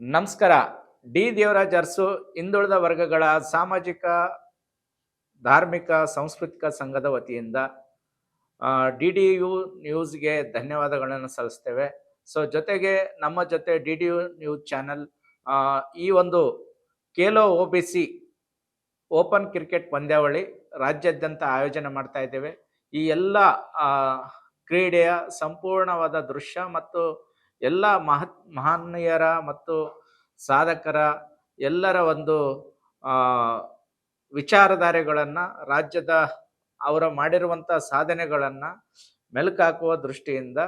ನಮಸ್ಕಾರ. ಡಿ ದೇವರಾಜ್ ಅರಸು, ಹಿಂದುಳಿದ ವರ್ಗಗಳ ಸಾಮಾಜಿಕ, ಧಾರ್ಮಿಕ, ಸಾಂಸ್ಕೃತಿಕ ಸಂಘದ ವತಿಯಿಂದ ಡಿ ಡಿ ಯು ನ್ಯೂಸ್ಗೆ ಧನ್ಯವಾದಗಳನ್ನು ಸಲ್ಲಿಸ್ತೇವೆ. ಸೊ, ಜೊತೆಗೆ ನಮ್ಮ ಜೊತೆ D D U news channel ಈ ಒಂದು Khelo O B C open cricket ಪಂದ್ಯಾವಳಿ ರಾಜ್ಯಾದ್ಯಂತ ಆಯೋಜನೆ ಮಾಡ್ತಾ ಇದ್ದೇವೆ. ಈ ಎಲ್ಲ ಕ್ರೀಡೆಯ ಸಂಪೂರ್ಣವಾದ ದೃಶ್ಯ ಮತ್ತು ಎಲ್ಲ ಮಹತ್ ಮಹನೀಯರ ಮತ್ತು ಸಾಧಕರ ಎಲ್ಲರ ಒಂದು ವಿಚಾರಧಾರೆಗಳನ್ನು ರಾಜ್ಯದ ಅವರ ಮಾಡಿರುವಂಥ ಸಾಧನೆಗಳನ್ನು ಮೆಲುಕಾಕುವ ದೃಷ್ಟಿಯಿಂದ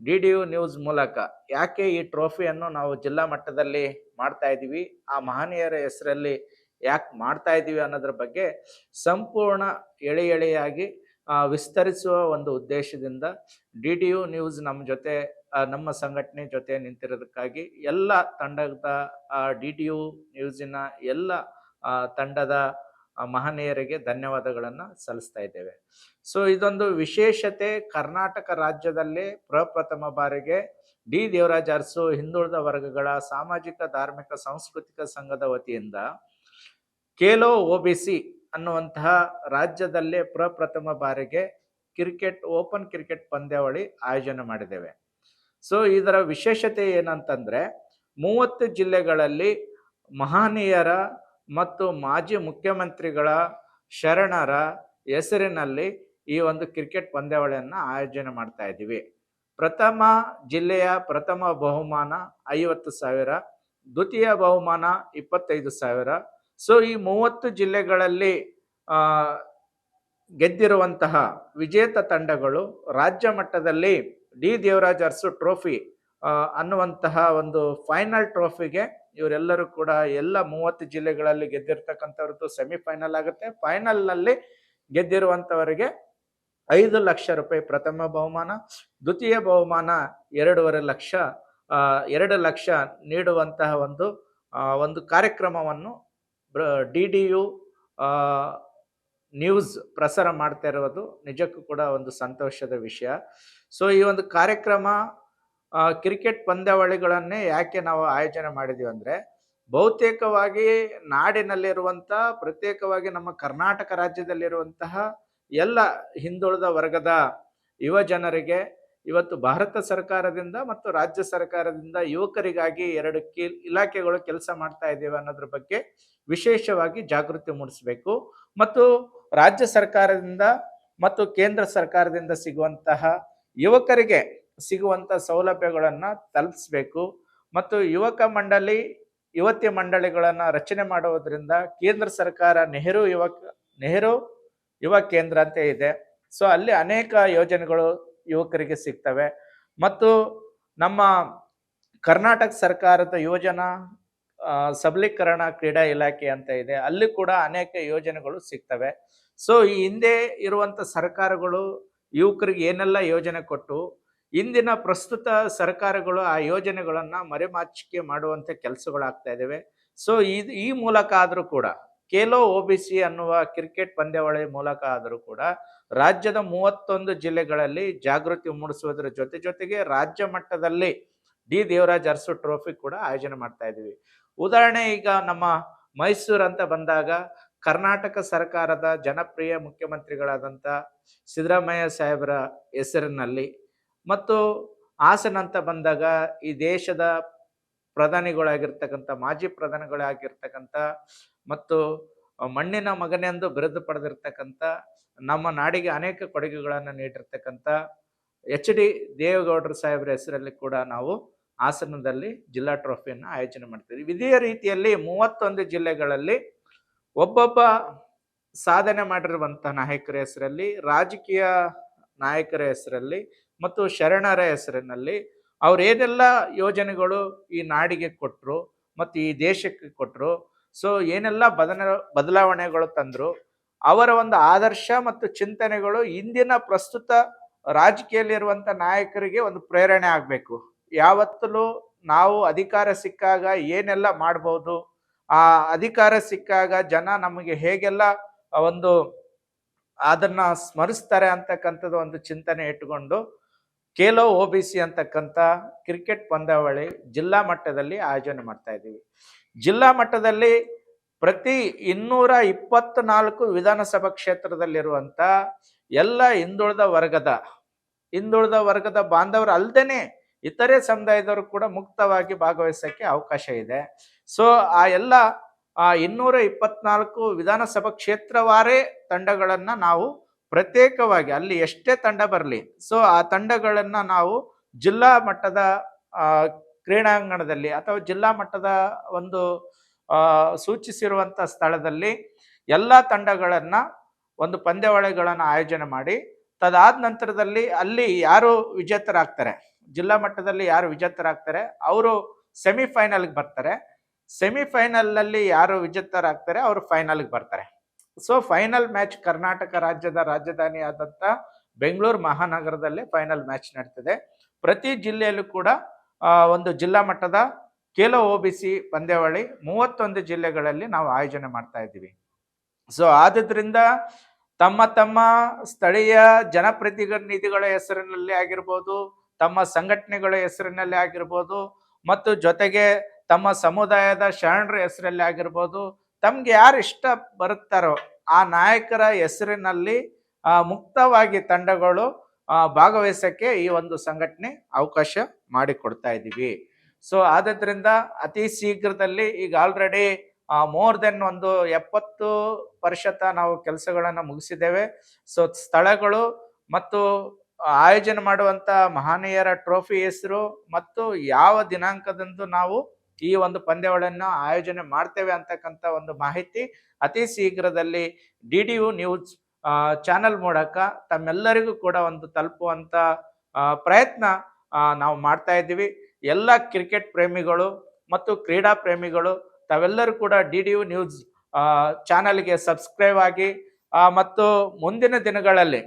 ಡಿ ಡಿ ಯು ನ್ಯೂಸ್ ಮೂಲಕ ಯಾಕೆ ಈ ಟ್ರೋಫಿಯನ್ನು ನಾವು ಜಿಲ್ಲಾ ಮಟ್ಟದಲ್ಲಿ ಮಾಡ್ತಾ ಇದ್ದೀವಿ, ಆ ಮಹನೀಯರ ಹೆಸರಲ್ಲಿ ಯಾಕೆ ಮಾಡ್ತಾ ಇದ್ದೀವಿ ಅನ್ನೋದ್ರ ಬಗ್ಗೆ ಸಂಪೂರ್ಣ ಎಳೆ ಎಳೆಯಾಗಿ ವಿಸ್ತರಿಸುವ ಒಂದು ಉದ್ದೇಶದಿಂದ ಡಿ ಡಿ ಯು ನ್ಯೂಸ್ ನಮ್ಮ ಜೊತೆ ನಮ್ಮ ಸಂಘಟನೆ ಜೊತೆ ನಿಂತಿರೋದಕ್ಕಾಗಿ ಎಲ್ಲ ತಂಡದ ಡಿ ಡಿ ಯು ನ್ಯೂಸಿನ ಎಲ್ಲ ತಂಡದ ಮಹನೀಯರಿಗೆ ಧನ್ಯವಾದಗಳನ್ನು ಸಲ್ಲಿಸ್ತಾ ಇದ್ದೇವೆ. ಸೊ, ಇದೊಂದು ವಿಶೇಷತೆ ಕರ್ನಾಟಕ ರಾಜ್ಯದಲ್ಲಿ ಪ್ರಪ್ರಥಮ ಬಾರಿಗೆ ಡಿ ದೇವರಾಜ್ ಅರಸು ಹಿಂದುಳಿದ ವರ್ಗಗಳ ಸಾಮಾಜಿಕ, ಧಾರ್ಮಿಕ, ಸಾಂಸ್ಕೃತಿಕ ಸಂಘದ ವತಿಯಿಂದ ಕೇಲೋ ಒ ಬಿ ಸಿ ಅನ್ನುವಂತಹ ರಾಜ್ಯದಲ್ಲೇ ಪ್ರಪ್ರಥಮ ಬಾರಿಗೆ ಕ್ರಿಕೆಟ್, ಓಪನ್ ಕ್ರಿಕೆಟ್ ಪಂದ್ಯಾವಳಿ ಆಯೋಜನೆ ಮಾಡಿದ್ದೇವೆ. ಸೊ ಇದರ ವಿಶೇಷತೆ ಏನಂತಂದ್ರೆ, ಮೂವತ್ತು ಜಿಲ್ಲೆಗಳಲ್ಲಿ ಮಹನೀಯರ ಮತ್ತು ಮಾಜಿ ಮುಖ್ಯಮಂತ್ರಿಗಳ ಶರಣರ ಹೆಸರಿನಲ್ಲಿ ಈ ಒಂದು ಕ್ರಿಕೆಟ್ ಪಂದ್ಯಾವಳಿಯನ್ನು ಆಯೋಜನೆ ಮಾಡ್ತಾ ಇದ್ದೀವಿ. ಪ್ರಥಮ ಜಿಲ್ಲೆಯ ಪ್ರಥಮ ಬಹುಮಾನ ಐವತ್ತು ಸಾವಿರ, ದ್ವಿತೀಯ ಬಹುಮಾನ ಇಪ್ಪತ್ತೈದು ಸಾವಿರ ಸೊ ಈ ಮೂವತ್ತು ಜಿಲ್ಲೆಗಳಲ್ಲಿ ಗೆದ್ದಿರುವಂತಹ ವಿಜೇತ ತಂಡಗಳು ರಾಜ್ಯ ಮಟ್ಟದಲ್ಲಿ ಡಿ. ದೇವರಾಜ್ ಅರಸು ಟ್ರೋಫಿ ಅನ್ನುವಂತಹ ಒಂದು ಫೈನಲ್ ಟ್ರೋಫಿಗೆ ಇವರೆಲ್ಲರೂ ಕೂಡ ಎಲ್ಲ ಮೂವತ್ತು ಜಿಲ್ಲೆಗಳಲ್ಲಿ ಗೆದ್ದಿರ್ತಕ್ಕಂಥವ್ರದ್ದು ಸೆಮಿಫೈನಲ್ ಆಗುತ್ತೆ. ಫೈನಲ್ನಲ್ಲಿ ಗೆದ್ದಿರುವಂಥವರಿಗೆ ಐದು ಲಕ್ಷ ರೂಪಾಯಿ ಪ್ರಥಮ ಬಹುಮಾನ, ದ್ವಿತೀಯ ಬಹುಮಾನ ಎರಡೂವರೆ ಲಕ್ಷ ಎರಡು ಲಕ್ಷ ನೀಡುವಂತಹ ಒಂದು ಒಂದು ಕಾರ್ಯಕ್ರಮವನ್ನು ಡಿ ಡಿ ಯು ನ್ಯೂಸ್ ಪ್ರಸಾರ ಮಾಡ್ತಾ ಇರೋದು ನಿಜಕ್ಕೂ ಕೂಡ ಒಂದು ಸಂತೋಷದ ವಿಷಯ. ಸೊ, ಈ ಒಂದು ಕಾರ್ಯಕ್ರಮ ಕ್ರಿಕೆಟ್ ಪಂದ್ಯಾವಳಿಗಳನ್ನೇ ಯಾಕೆ ನಾವು ಆಯೋಜನೆ ಮಾಡಿದೀವಿ ಅಂದರೆ, ಬಹುತೇಕವಾಗಿ ನಾಡಿನಲ್ಲಿರುವಂಥ, ಪ್ರತ್ಯೇಕವಾಗಿ ನಮ್ಮ ಕರ್ನಾಟಕ ರಾಜ್ಯದಲ್ಲಿರುವಂತಹ ಎಲ್ಲ ಹಿಂದುಳಿದ ವರ್ಗದ ಯುವ ಜನರಿಗೆ ಇವತ್ತು ಭಾರತ ಸರ್ಕಾರದಿಂದ ಮತ್ತು ರಾಜ್ಯ ಸರ್ಕಾರದಿಂದ ಯುವಕರಿಗಾಗಿ ಎರಡು ಇಲಾಖೆಗಳು ಕೆಲಸ ಮಾಡ್ತಾ ಇದ್ದೇವೆ ಅನ್ನೋದ್ರ ಬಗ್ಗೆ ವಿಶೇಷವಾಗಿ ಜಾಗೃತಿ ಮೂಡಿಸಬೇಕು. ಮತ್ತು ರಾಜ್ಯ ಸರ್ಕಾರದಿಂದ ಮತ್ತು ಕೇಂದ್ರ ಸರ್ಕಾರದಿಂದ ಸಿಗುವಂತಹ ಯುವಕರಿಗೆ ಸಿಗುವಂತ ಸೌಲಭ್ಯಗಳನ್ನು ತಲುಪಿಸ್ಬೇಕು. ಮತ್ತು ಯುವಕ ಮಂಡಳಿ, ಯುವತಿ ಮಂಡಳಿಗಳನ್ನು ರಚನೆ ಮಾಡುವುದರಿಂದ ಕೇಂದ್ರ ಸರ್ಕಾರ ನೆಹರು ಯುವಕ, ನೆಹರು ಯುವ ಕೇಂದ್ರ ಅಂತ ಇದೆ. ಸೊ ಅಲ್ಲಿ ಅನೇಕ ಯೋಜನೆಗಳು ಯುವಕರಿಗೆ ಸಿಗ್ತವೆ. ಮತ್ತು ನಮ್ಮ ಕರ್ನಾಟಕ ಸರ್ಕಾರದ ಯೋಜನಾ ಸಬಲೀಕರಣ ಕ್ರೀಡಾ ಇಲಾಖೆ ಅಂತ ಇದೆ. ಅಲ್ಲಿ ಕೂಡ ಅನೇಕ ಯೋಜನೆಗಳು ಸಿಗ್ತವೆ. ಸೊ, ಈ ಹಿಂದೆ ಇರುವಂತ ಸರ್ಕಾರಗಳು ಯುವಕರಿಗೆ ಏನೆಲ್ಲ ಯೋಜನೆ ಕೊಟ್ಟು, ಇಂದಿನ ಪ್ರಸ್ತುತ ಸರ್ಕಾರಗಳು ಆ ಯೋಜನೆಗಳನ್ನ ಮರೆಮಾಚಿಕೆ ಮಾಡುವಂತ ಕೆಲಸಗಳಾಗ್ತಾ ಇದ್ದಾವೆ ಸೊ, ಇದು ಈ ಮೂಲಕ ಆದರೂ ಕೂಡ, ಖೇಲೋ ಒ ಬಿ ಸಿ ಅನ್ನುವ ಕ್ರಿಕೆಟ್ ಪಂದ್ಯಾವಳಿ ಮೂಲಕ ಆದರೂ ಕೂಡ ರಾಜ್ಯದ ಮೂವತ್ತೊಂದು ಜಿಲ್ಲೆಗಳಲ್ಲಿ ಜಾಗೃತಿ ಮೂಡಿಸುವುದರ ಜೊತೆ ಜೊತೆಗೆ ರಾಜ್ಯ ಮಟ್ಟದಲ್ಲಿ ಡಿ ದೇವರಾಜ್ ಅರಸು ಟ್ರೋಫಿ ಕೂಡ ಆಯೋಜನೆ ಮಾಡ್ತಾ ಇದ್ದೀವಿ. ಉದಾಹರಣೆ ಈಗ ನಮ್ಮ ಮೈಸೂರು ಅಂತ ಬಂದಾಗ ಕರ್ನಾಟಕ ಸರ್ಕಾರದ ಜನಪ್ರಿಯ ಮುಖ್ಯಮಂತ್ರಿಗಳಾದಂಥ ಸಿದ್ದರಾಮಯ್ಯ ಸಾಹೇಬರ ಹೆಸರಿನಲ್ಲಿ ಮತ್ತು ಹಾಸನ ಅಂತ ಬಂದಾಗ ಈ ದೇಶದ ಪ್ರಧಾನಿಗಳಾಗಿರ್ತಕ್ಕಂಥ, ಮಾಜಿ ಪ್ರಧಾನಿಗಳಾಗಿರ್ತಕ್ಕಂಥ ಮತ್ತು ಮಣ್ಣಿನ ಮಗನೆಂದು ಬಿರುದು ಪಡೆದಿರ್ತಕ್ಕಂಥ, ನಮ್ಮ ನಾಡಿಗೆ ಅನೇಕ ಕೊಡುಗೆಗಳನ್ನು ನೀಡಿರ್ತಕ್ಕಂಥ ಎಚ್ ಡಿ ದೇವೇಗೌಡರ ಸಾಹೇಬರ ಹೆಸರಲ್ಲಿ ಕೂಡ ನಾವು ಹಾಸನದಲ್ಲಿ ಜಿಲ್ಲಾ ಟ್ರೋಫಿಯನ್ನು ಆಯೋಜನೆ ಮಾಡ್ತೀವಿ. ಇದೇ ರೀತಿಯಲ್ಲಿ ಮೂವತ್ತೊಂದು ಜಿಲ್ಲೆಗಳಲ್ಲಿ ಒಬ್ಬೊಬ್ಬ ಸಾಧನೆ ಮಾಡಿರುವಂಥ ನಾಯಕರ ಹೆಸರಲ್ಲಿ, ರಾಜಕೀಯ ನಾಯಕರ ಹೆಸರಲ್ಲಿ ಮತ್ತು ಶರಣರ ಹೆಸರಿನಲ್ಲಿ ಅವರೇನೆಲ್ಲ ಯೋಜನೆಗಳು ಈ ನಾಡಿಗೆ ಕೊಟ್ಟರು ಮತ್ತು ಈ ದೇಶಕ್ಕೆ ಕೊಟ್ಟರು ಸೊ ಏನೆಲ್ಲ ಬದನ, ಬದಲಾವಣೆಗಳು ತಂದರು? ಅವರ ಒಂದು ಆದರ್ಶ ಮತ್ತು ಚಿಂತನೆಗಳು ಇಂದಿನ ಪ್ರಸ್ತುತ ರಾಜಕೀಯದಲ್ಲಿರುವಂಥ ನಾಯಕರಿಗೆ ಒಂದು ಪ್ರೇರಣೆ ಆಗಬೇಕು. ಯಾವತ್ತಲೂ ನಾವು ಅಧಿಕಾರ ಸಿಕ್ಕಾಗ ಏನೆಲ್ಲ ಮಾಡ್ಬೋದು? ಆ ಅಧಿಕಾರ ಸಿಕ್ಕಾಗ ಜನ ನಮಗೆ ಹೇಗೆಲ್ಲ ಒಂದು ಅದನ್ನ ಸ್ಮರಿಸ್ತಾರೆ ಅಂತಕ್ಕಂಥದ್ದು ಒಂದು ಚಿಂತನೆ ಇಟ್ಟುಕೊಂಡು ಖೇಲೋ ಒ ಬಿ ಸಿ ಅಂತಕ್ಕಂಥ ಕ್ರಿಕೆಟ್ ಪಂದ್ಯಾವಳಿ ಜಿಲ್ಲಾ ಮಟ್ಟದಲ್ಲಿ ಆಯೋಜನೆ ಮಾಡ್ತಾ ಇದ್ದೀವಿ. ಜಿಲ್ಲಾ ಮಟ್ಟದಲ್ಲಿ ಪ್ರತಿ ಇನ್ನೂರ ಇಪ್ಪತ್ನಾಲ್ಕು ವಿಧಾನಸಭಾ ಕ್ಷೇತ್ರದಲ್ಲಿರುವಂಥ ಎಲ್ಲ ಹಿಂದುಳಿದ ವರ್ಗದ ಹಿಂದುಳಿದ ವರ್ಗದ ಬಾಂಧವರು ಅಲ್ದೇನೆ ಇತರೆ ಸಮುದಾಯದವರು ಕೂಡ ಮುಕ್ತವಾಗಿ ಭಾಗವಹಿಸೋಕ್ಕೆ ಅವಕಾಶ ಇದೆ. ಸೊ ಆ ಎಲ್ಲ, ಆ ಇನ್ನೂರ ಇಪ್ಪತ್ನಾಲ್ಕು ವಿಧಾನಸಭಾ ಕ್ಷೇತ್ರವಾರೇ ತಂಡಗಳನ್ನು ನಾವು ಪ್ರತ್ಯೇಕವಾಗಿ ಅಲ್ಲಿ ಎಷ್ಟೇ ತಂಡ ಬರಲಿ. ಸೊ ಆ ತಂಡಗಳನ್ನು ನಾವು ಜಿಲ್ಲಾ ಮಟ್ಟದ ಕ್ರೀಡಾಂಗಣದಲ್ಲಿ ಅಥವಾ ಜಿಲ್ಲಾ ಮಟ್ಟದ ಒಂದು ಆ, ಸೂಚಿಸಿರುವಂತ ಸ್ಥಳದಲ್ಲಿ ಎಲ್ಲ ತಂಡಗಳನ್ನು ಒಂದು ಪಂದ್ಯಾವಳಿಗಳನ್ನು ಆಯೋಜನೆ ಮಾಡಿ ತದಾದ ನಂತರದಲ್ಲಿ ಅಲ್ಲಿ ಯಾರು ವಿಜೇತರಾಗ್ತಾರೆ ಜಿಲ್ಲಾ ಮಟ್ಟದಲ್ಲಿ ಯಾರು ವಿಜೇತರಾಗ್ತಾರೆ ಅವರು ಸೆಮಿಫೈನಲ್ಗೆ ಬರ್ತಾರೆ. ಸೆಮಿಫೈನಲ್ನಲ್ಲಿ ಯಾರು ವಿಜೇತರಾಗ್ತಾರೆ ಅವರು ಫೈನಲ್ಗೆ ಬರ್ತಾರೆ. ಸೊ ಫೈನಲ್ ಮ್ಯಾಚ್ ಕರ್ನಾಟಕ ರಾಜ್ಯದ ರಾಜಧಾನಿ ಆದಂಥ ಬೆಂಗಳೂರು ಮಹಾನಗರದಲ್ಲೇ ಫೈನಲ್ ಮ್ಯಾಚ್ ನಡೀತದೆ. ಪ್ರತಿ ಜಿಲ್ಲೆಯಲ್ಲೂ ಕೂಡ ಒಂದು ಜಿಲ್ಲಾ ಮಟ್ಟದ ಕೆಲೋ ಒ ಬಿ ಸಿ ಪಂದ್ಯಾವಳಿ ಮೂವತ್ತೊಂದು ಜಿಲ್ಲೆಗಳಲ್ಲಿ ನಾವು ಆಯೋಜನೆ ಮಾಡ್ತಾ ಇದ್ದೀವಿ. ಸೊ ಆದುದರಿಂದ ತಮ್ಮ ತಮ್ಮ ಸ್ಥಳೀಯ ಜನಪ್ರತಿನಿಧಿಗಳ ಹೆಸರಿನಲ್ಲಿ ಆಗಿರ್ಬೋದು, ತಮ್ಮ ಸಂಘಟನೆಗಳ ಹೆಸರಿನಲ್ಲಿ ಆಗಿರ್ಬೋದು, ಮತ್ತು ಜೊತೆಗೆ ತಮ್ಮ ಸಮುದಾಯದ ಶರಣರ ಹೆಸರಲ್ಲಿ ಆಗಿರ್ಬೋದು ತಮ್ಗೆ ಯಾರು ಇಷ್ಟ ಬರುತ್ತಾರೋ ಆ ನಾಯಕರ ಹೆಸರಿನಲ್ಲಿ ಮುಕ್ತವಾಗಿ ತಂಡಗಳು ಭಾಗವಹಿಸಕ್ಕೆ ಈ ಒಂದು ಸಂಘಟನೆ ಅವಕಾಶ ಮಾಡಿಕೊಡ್ತಾ ಇದ್ದೀವಿ ಸೊ ಆದ್ದರಿಂದ ಅತಿ ಶೀಘ್ರದಲ್ಲಿ ಈಗ ಆಲ್ರೆಡಿ ಮೋರ್ ದೆನ್ ಒಂದು ಎಪ್ಪತ್ತು ಪರಿಶತ ನಾವು ಕೆಲಸಗಳನ್ನು ಮುಗಿಸಿದ್ದೇವೆ. ಸೊ ಸ್ಥಳಗಳು ಮತ್ತು ಆಯೋಜನೆ ಮಾಡುವಂತ ಮಹನೀಯರ ಟ್ರೋಫಿ ಹೆಸರು ಮತ್ತು ಯಾವ ದಿನಾಂಕದಂದು ನಾವು ಈ ಒಂದು ಪಂದ್ಯಗಳನ್ನು ಆಯೋಜನೆ ಮಾಡ್ತೇವೆ ಅಂತಕ್ಕಂಥ ಒಂದು ಮಾಹಿತಿ ಅತಿ ಶೀಘ್ರದಲ್ಲಿ D D U news channel ಮೂಲಕ ತಮ್ಮೆಲ್ಲರಿಗೂ ಕೂಡ ಒಂದು ತಲುಪುವಂಥ ಪ್ರಯತ್ನ ನಾವು ಮಾಡ್ತಾ ಇದ್ದೀವಿ. ಎಲ್ಲ ಕ್ರಿಕೆಟ್ ಪ್ರೇಮಿಗಳು ಮತ್ತು ಕ್ರೀಡಾ ಪ್ರೇಮಿಗಳು, ತಾವೆಲ್ಲರೂ ಕೂಡ ಡಿ ಡಿ ಯು ನ್ಯೂಸ್ ಚಾನಲ್ಗೆ ಸಬ್ಸ್ಕ್ರೈಬ್ ಆಗಿ ಮತ್ತು ಮುಂದಿನ ದಿನಗಳಲ್ಲಿ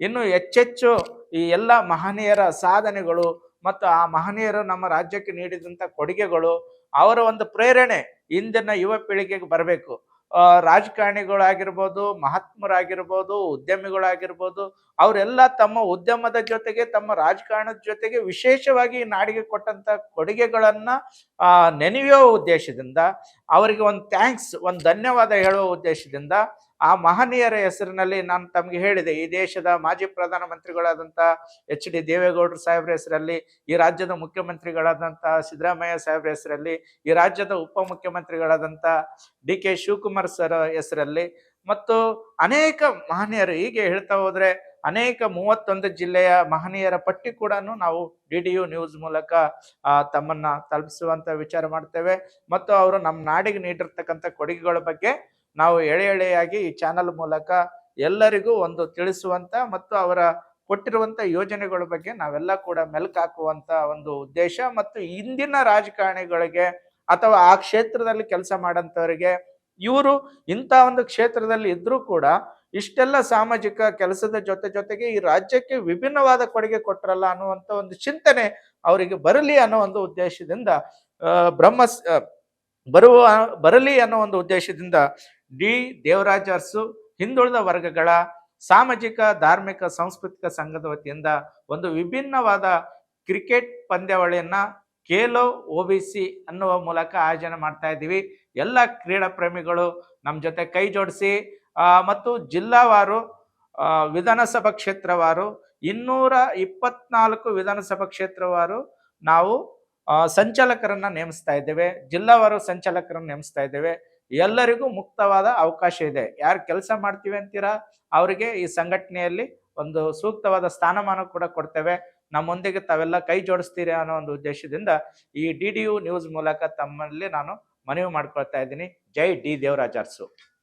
ಇನ್ನು ಹೆಚ್ಚೆಚ್ಚು ಈ ಎಲ್ಲ ಮಹನೀಯರ ಸಾಧನೆಗಳು ಮತ್ತು ಆ ಮಹನೀಯರು ನಮ್ಮ ರಾಜ್ಯಕ್ಕೆ ನೀಡಿದಂಥ ಕೊಡುಗೆಗಳು ಅವರ ಒಂದು ಪ್ರೇರಣೆ ಇಂದಿನ ಯುವ ಪೀಳಿಗೆಗೆ ಬರಬೇಕು. ರಾಜಕಾರಣಿಗಳಾಗಿರ್ಬೋದು, ಮಹಾತ್ಮರಾಗಿರ್ಬೋದು, ಉದ್ಯಮಿಗಳಾಗಿರ್ಬೋದು, ಅವರೆಲ್ಲ ತಮ್ಮ ಉದ್ಯಮದ ಜೊತೆಗೆ, ತಮ್ಮ ರಾಜಕಾರಣದ ಜೊತೆಗೆ ವಿಶೇಷವಾಗಿ ನಾಡಿಗೆ ಕೊಟ್ಟಂಥ ಕೊಡುಗೆಗಳನ್ನು ನೆನೆಯುವ ಉದ್ದೇಶದಿಂದ ಅವರಿಗೆ ಒಂದು ಥ್ಯಾಂಕ್ಸ್, ಒಂದು ಧನ್ಯವಾದ ಹೇಳುವ ಉದ್ದೇಶದಿಂದ ಆ ಮಹನೀಯರ ಹೆಸರಿನಲ್ಲಿ ನಾನು ತಮಗೆ ಹೇಳಿದೆ, ಈ ದೇಶದ ಮಾಜಿ ಪ್ರಧಾನಮಂತ್ರಿಗಳಾದಂಥ ಎಚ್ ಡಿ ದೇವೇಗೌಡರು ಸಾಹೇಬ್ರ ಹೆಸರಲ್ಲಿ, ಈ ರಾಜ್ಯದ ಮುಖ್ಯಮಂತ್ರಿಗಳಾದಂಥ ಸಿದ್ದರಾಮಯ್ಯ ಸಾಹೇಬ್ರ ಹೆಸರಲ್ಲಿ, ಈ ರಾಜ್ಯದ ಉಪಮುಖ್ಯಮಂತ್ರಿಗಳಾದಂಥ ಡಿ ಕೆ ಶಿವಕುಮಾರ್ ಸರ್ ಹೆಸರಲ್ಲಿ, ಮತ್ತು ಅನೇಕ ಮಹನೀಯರು ಹೀಗೆ ಹೇಳ್ತಾ ಹೋದ್ರೆ ಅನೇಕ ಮೂವತ್ತೊಂದು ಜಿಲ್ಲೆಯ ಮಹನೀಯರ ಪಟ್ಟಿ ಕೂಡ ನಾವು ಡಿ ಡಿ ಯು ನ್ಯೂಸ್ ಮೂಲಕ ತಮ್ಮನ್ನ ತಲುಪಿಸುವಂತ ವಿಚಾರ ಮಾಡ್ತೇವೆ. ಮತ್ತು ಅವರು ನಮ್ಮ ನಾಡಿಗೆ ನೀಡಿರ್ತಕ್ಕಂಥ ಕೊಡುಗೆಗಳ ಬಗ್ಗೆ ನಾವು ಎಳೆ ಎಳೆಯಾಗಿ ಈ ಚಾನಲ್ ಮೂಲಕ ಎಲ್ಲರಿಗೂ ಒಂದು ತಿಳಿಸುವಂತ ಮತ್ತು ಅವರ ಕೊಟ್ಟಿರುವಂತ ಯೋಜನೆಗಳ ಬಗ್ಗೆ ನಾವೆಲ್ಲ ಕೂಡ ಮೆಲ್ಕು ಹಾಕುವಂತ ಒಂದು ಉದ್ದೇಶ. ಮತ್ತು ಇಂದಿನ ರಾಜಕಾರಣಿಗಳಿಗೆ ಅಥವಾ ಆ ಕ್ಷೇತ್ರದಲ್ಲಿ ಕೆಲಸ ಮಾಡಂತವರಿಗೆ ಇವರು ಇಂಥ ಒಂದು ಕ್ಷೇತ್ರದಲ್ಲಿ ಇದ್ರೂ ಕೂಡ ಇಷ್ಟೆಲ್ಲ ಸಾಮಾಜಿಕ ಕೆಲಸದ ಜೊತೆ ಜೊತೆಗೆ ಈ ರಾಜ್ಯಕ್ಕೆ ವಿಭಿನ್ನವಾದ ಕೊಡುಗೆ ಕೊಟ್ಟರಲ್ಲ ಅನ್ನುವಂಥ ಒಂದು ಚಿಂತನೆ ಅವರಿಗೆ ಬರಲಿ ಅನ್ನೋ ಒಂದು ಉದ್ದೇಶದಿಂದ ಬ್ರಹ್ಮ ಬರುವ, ಬರಲಿ ಅನ್ನೋ ಒಂದು ಉದ್ದೇಶದಿಂದ ಡಿ. ದೇವರಾಜರ್ಸು ಹಿಂದುಳಿದ ವರ್ಗಗಳ ಸಾಮಾಜಿಕ, ಧಾರ್ಮಿಕ, ಸಾಂಸ್ಕೃತಿಕ ಸಂಘದ ವತಿಯಿಂದ ಒಂದು ವಿಭಿನ್ನವಾದ ಕ್ರಿಕೆಟ್ ಪಂದ್ಯಾವಳಿಯನ್ನ ಖೇಲೋ, ಒ ಬಿ ಸಿ ಅನ್ನುವ ಮೂಲಕ ಆಯೋಜನೆ ಮಾಡ್ತಾ ಇದ್ದೀವಿ. ಎಲ್ಲ ಕ್ರೀಡಾ ಪ್ರೇಮಿಗಳು ನಮ್ಮ ಜೊತೆ ಕೈ ಜೋಡಿಸಿ ಮತ್ತು ಜಿಲ್ಲಾವಾರು ವಿಧಾನಸಭಾ ಕ್ಷೇತ್ರವಾರು, ಇನ್ನೂರ ಇಪ್ಪತ್ನಾಲ್ಕು ವಿಧಾನಸಭಾ ಕ್ಷೇತ್ರವಾರು ನಾವು ಸಂಚಾಲಕರನ್ನ ನೇಮಿಸ್ತಾ ಇದ್ದೇವೆ. ಜಿಲ್ಲಾವಾರು ಸಂಚಾಲಕರನ್ನ ನೇಮಿಸ್ತಾ ಇದ್ದೇವೆ. ಎಲ್ಲರಿಗೂ ಮುಕ್ತವಾದ ಅವಕಾಶ ಇದೆ. ಯಾರು ಕೆಲಸ ಮಾಡ್ತೀವಿ ಅಂತೀರಾ? ಅವರಿಗೆ ಈ ಸಂಘಟನೆಯಲ್ಲಿ ಒಂದು ಸೂಕ್ತವಾದ ಸ್ಥಾನಮಾನ ಕೂಡ ಕೊಡ್ತೇವೆ. ನಮ್ಮೊಂದಿಗೆ ತಾವೆಲ್ಲ ಕೈ ಜೋಡಿಸ್ತೀರಿ ಅನ್ನೋ ಒಂದು ಉದ್ದೇಶದಿಂದ ಈ ಡಿ ಡಿ ಯು ನ್ಯೂಸ್ ಮೂಲಕ ತಮ್ಮಲ್ಲಿ ನಾನು ಮನವಿ ಮಾಡ್ಕೊಳ್ತಾ ಇದ್ದೀನಿ. ಜೈ ಡಿ ದೇವರಾಜಾರ್ಸು